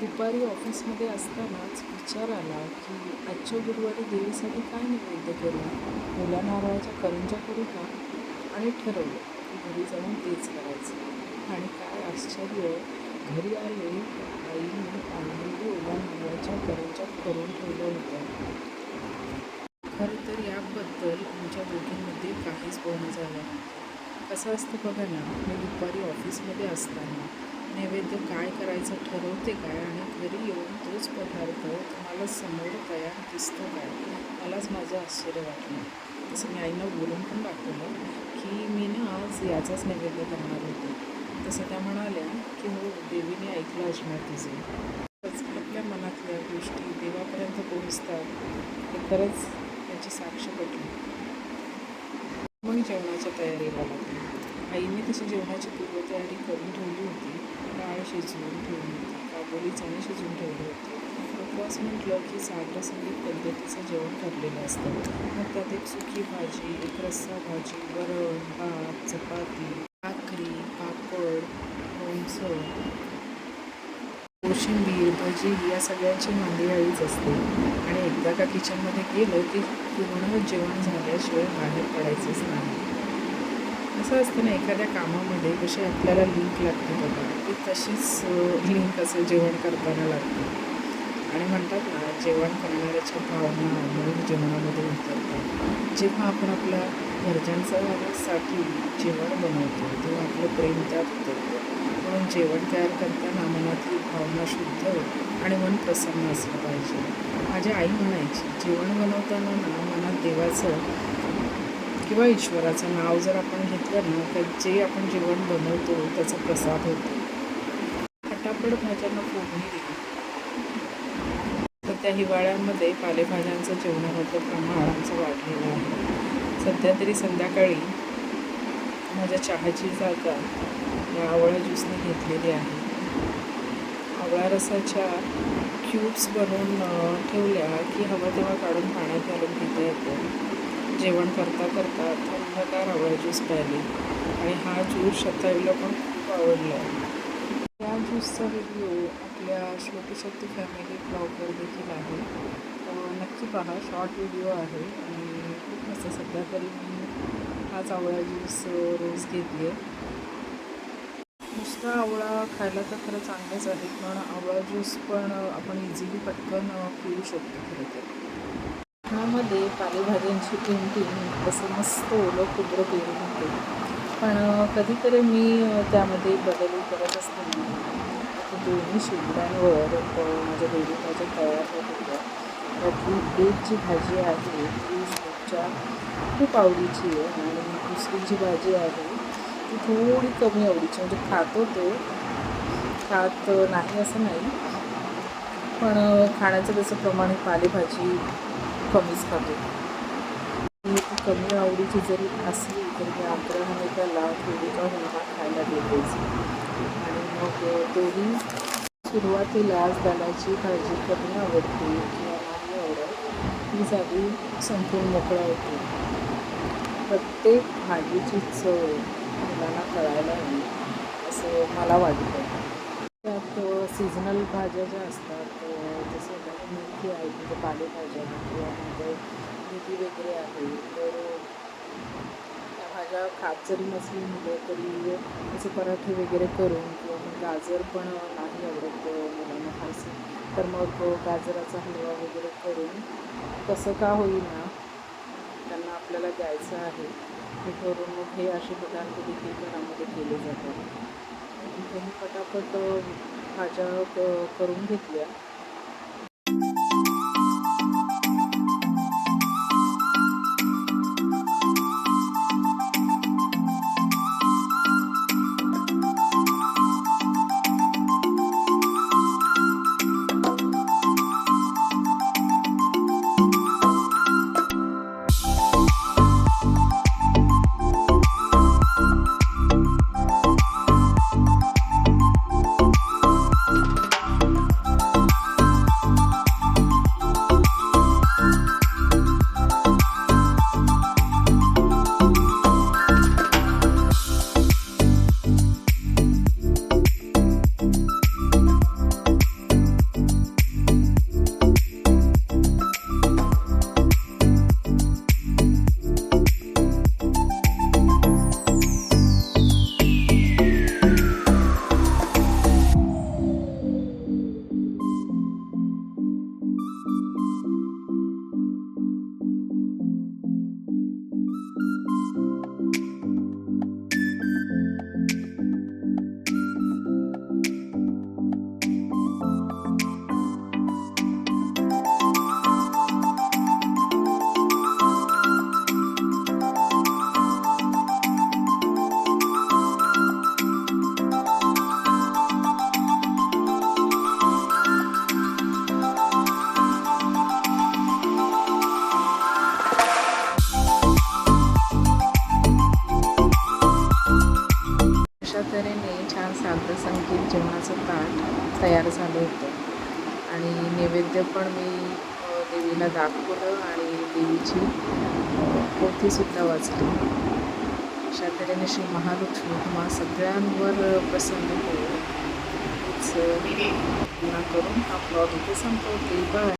दुपारी ऑफिसमध्ये असतानाच विचार आला की आजच्या गुरुवारी देवीसाठी काय नैवेद्य करू मुला नारळाच्या करंजा करू का आणि ठरवलं की घरी जाऊन तेच करायचं. आणि काय आश्चर्य घरी आले आईने आणलेली ओला नारळाच्या करंजा करून ठेवल्या होत्या खरं तर याबद्दल आमच्या दोघींमध्ये काहीच बोलणं झालं नाही. कसं असतं बघा ना मी दुपारी ऑफिसमध्ये असताना नैवेद्य काय करायचं ठरवते काय? आणि घरी येऊन तोच पदार्थ तुम्हाला समोर तयार दिसतो काय? मलाच माझं आश्चर्य वाटलं. तसं मी आईनं बोलून पण दाखवलं की मी ना आज याचाच नैवेद्य करणार होते. तसं त्या म्हणाल्या की हो देवीने ऐकलं असणार तिचे. आपल्या मनातल्या गोष्टी देवापर्यंत पोहोचतात. हे खरंच त्याची साक्ष पटली. मग जेवणाच्या तयारीला लागली. आईने तशी जेवणाची पूर्वतयारी करून ठेवली होती. डाळ शिजवून ठेवली होती? काबोली चणे शिजवून ठेवले होते? उपवास म्हटलं की सागर संगीत पद्धतीचं जेवण ठरलेलं असतं. मग त्यात एक सुकी भाजी एक रस्सा भाजी वरण भात चपाती भाकरी पापड लोणचं कोशिंबीर भजी या सगळ्यांची मांदियाळीच असते. आणि एकदा का किचनमध्ये गेलं की पूर्ण जेवण झाल्याशिवाय बाहेर पडायचंच नाही. असं असतं ना एखाद्या कामामध्ये कशी आपल्याला लिंक लागते बघा ती तशीच लिंक असं जेवण करताना लागते. आणि म्हणतात ना जेवण करणाऱ्याच्या भावना मूळ जेवणामध्ये उतरतात. जेव्हा आपण आपल्या घरच्यांसाठी जेवण बनवतो तेव्हा आपलं प्रेम त्यात उतरतं. म्हणून जेवण तयार करताना मनातली भावना शुद्ध आणि मन प्रसन्न असलं पाहिजे. माझी आई म्हणायची जेवण बनवताना ना मनात देवाचं किंवा ईश्वराचं नाव जर आपण घेतलं ना तर जे आपण जेवण बनवतो त्याचा प्रसाद होतो. फटाफट भाज्यांना फोडणी दिली. तर त्या हिवाळ्यामध्ये पालेभाज्यांचं जेवणामधलं प्रमाण आमचं वाढलेलं आहे. सध्या तरी संध्याकाळी माझ्या चहाची जागा या आवळा ज्यूसने घेतलेली आहे. आवळा रसाच्या क्यूब्स बनवून ठेवल्या की हवं तेव्हा काढून पाण्यात घालून घेता येतं. जेवण करता करता थंडगार आवळा ज्यूस प्यायली आणि हा ज्यूस शताईला पण खूप आवडला. या ज्यूसचा व्हिडिओ आपल्या श्लोकीशक्ती फॅमिली ब्लॉगवर देखील आहे. नक्की पहा शॉर्ट व्हिडिओ आहे आणि खूप मस्त सध्या तरी मी हाच आवळा ज्यूस रोज रोज घेते नुसता आवळा खायला तर खरं चांगलंच आहे पण आवळा ज्यूस पण आपण इझिली पटकन पिऊ शकतो खरं तर. ह्यामध्ये पालेभाज्यांची पेंटिंग असं मस्त ओलं खोबरं पेरून होते पण कधीतरी मी त्यामध्ये बदल करत असताना दोन्ही शिवड्यांवर माझ्या दोन्ही भाज्या तयार होत होत्या त्यातली एक जी भाजी आहे ती श्लोकच्या खूप आवडीची आहे आणि दुसरी जी भाजी आहे ती थोडी कमी आवडीची म्हणजे खातो तो खात नाही असं नाही. पण खाण्याचं त्याचं प्रमाण पालेभाजी कमीच खातो ती ती कमी आवडीची जरी असली तरी मी आग्रहाने त्याला थोडी का होईना खायला देतेच. आणि मग अ, तोही सुरुवातीला दालाची भाजी कमी आवडते किंवा नाही आवडत ती जागी संपूर्ण मोकळा होते. प्रत्येक भाजीची चव मुलांना कळायला हवी असं मला वाटतं. त्यात सीझनल भाज्या ज्या असतात काही आहे म्हणजे पालेभाज्या किंवा म्हणजे मेथी वगैरे आहे. तर त्या भाज्या खात जरी नसली मुलं तरी त्याचे पराठे वगैरे करून किंवा मग गाजर पण नाही आवडत मुलांना खायचं तर मग गाजराचा हलवा वगैरे करून कसं का होईना त्यांना आपल्याला द्यायचं आहे. हे करून मग हे असे पदार्थ देखील घरामध्ये केले जातात. मी पटापट भाज्या क- करून घेतल्या. जेवणाचं ताठ तयार झालं होतं. आणि नैवेद्य पण मी देवीला दाखवलं आणि देवीची पोथीसुद्धा वाचली. अशा तऱ्हेने श्री महालक्ष्मी तुम्हा सगळ्यांवर प्रसन्न होईल. हीच करून हा ब्लॉग इथे संपवते. बाय